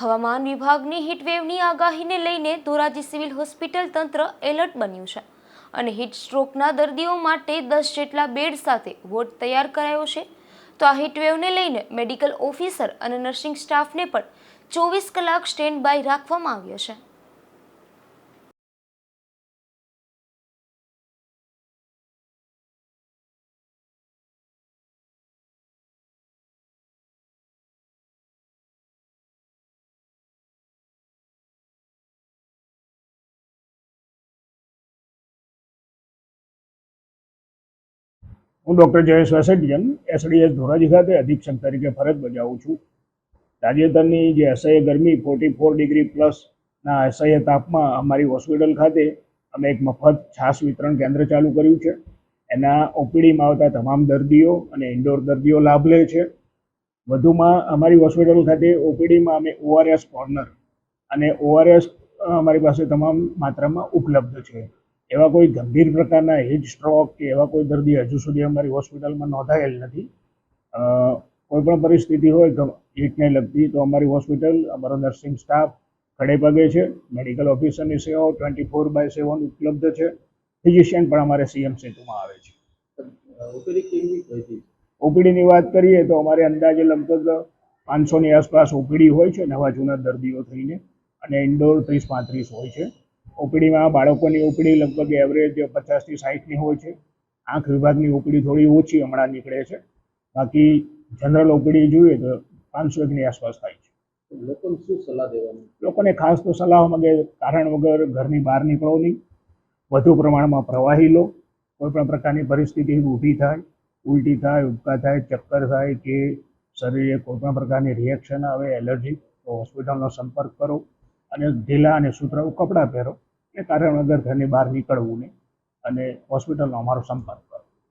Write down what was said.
હવામાન વિભાગની હીટવેવની આગાહીને લઈને ધોરાજી સિવિલ હોસ્પિટલ તંત્ર એલર્ટ બન્યું છે અને હીટ સ્ટ્રોકના દર્દીઓ માટે દસ જેટલા બેડ સાથે વોર્ડ તૈયાર કરાયો છે. તો આ હીટવેવને લઈને મેડિકલ ઓફિસર અને નર્સિંગ સ્ટાફને પણ ચોવીસ કલાક સ્ટેન્ડ બાય રાખવામાં આવ્યો છે. હું ડૉક્ટર જયેશ વેસેટિયન એસડીએસ ધોરાજી ખાતે અધિક્ષક તરીકે ફરજ બજાવું છું. તાજેતરની જે અસહ્ય ગરમી ફોર્ટી ફોર ડિગ્રી પ્લસના અસહ્ય તાપમાં અમારી હોસ્પિટલ ખાતે અમે એક મફત છાશ વિતરણ કેન્દ્ર ચાલુ કર્યું છે. એના ઓપીડીમાં આવતા તમામ દર્દીઓ અને ઇન્ડોર દર્દીઓ લાભ લે છે. વધુમાં અમારી હોસ્પિટલ ખાતે ઓપીડીમાં અમે ઓઆરએસ કોર્નર અને ઓઆરએસ અમારી પાસે તમામ માત્રામાં ઉપલબ્ધ છે. એવા કોઈ ગંભીર પ્રકારના હીટ સ્ટ્રોક કે એવા કોઈ દર્દી હજુ સુધી અમારી હોસ્પિટલમાં નોંધાયેલ નથી. કોઈ પણ પરિસ્થિતિ હોય હીટને લગતી તો અમારી હોસ્પિટલ અમારો નર્સિંગ સ્ટાફ ખડે પગે છે મેડિકલ ઓફિસરની સેવાઓ ટ્વેન્ટી ફોર બાય સેવન ઉપલબ્ધ છે. ફિઝિશિયન પણ અમારે સીએમ સેતુમાં આવે છે? ઓપીડીની વાત કરીએ તો અમારે અંદાજે લગભગ પાંચસોની આસપાસ ઓપીડી હોય છે નવા જૂના દર્દીઓ થઈને. અને ઇન્ડોર ત્રીસ પાંત્રીસ હોય છે. ઓપીડીમાં બાળકોની ઓપીડી લગભગ એવરેજ પચાસથી સાઠની હોય છે. આંખ વિભાગની ઓપીડી થોડી ઓછી હમણાં નીકળે છે. બાકી જનરલ ઓપીડી જોઈએ તો પાંચસો એકની આસપાસ થાય છે. લોકોને શું સલાહ દેવાની? લોકોને ખાસ તો સલાહ માંગે કારણ વગર ઘરની બહાર નીકળો નહીં. વધુ પ્રમાણમાં પ્રવાહી લો. કોઈ પણ પ્રકારની પરિસ્થિતિ ઊભી થાય ઉલટી થાય ઉબકા થાય ચક્કર થાય કે શરીરે કોઈ પણ પ્રકારની રિએક્શન આવે એલર્જી તો હોસ્પિટલનો સંપર્ક કરો. અને ઢીલા અને સુતરાઉ કપડાં પહેરો. એ કારણ વગર ઘરની બહાર નીકળવું નહીં અને હોસ્પિટલનો અમારો સંપર્ક.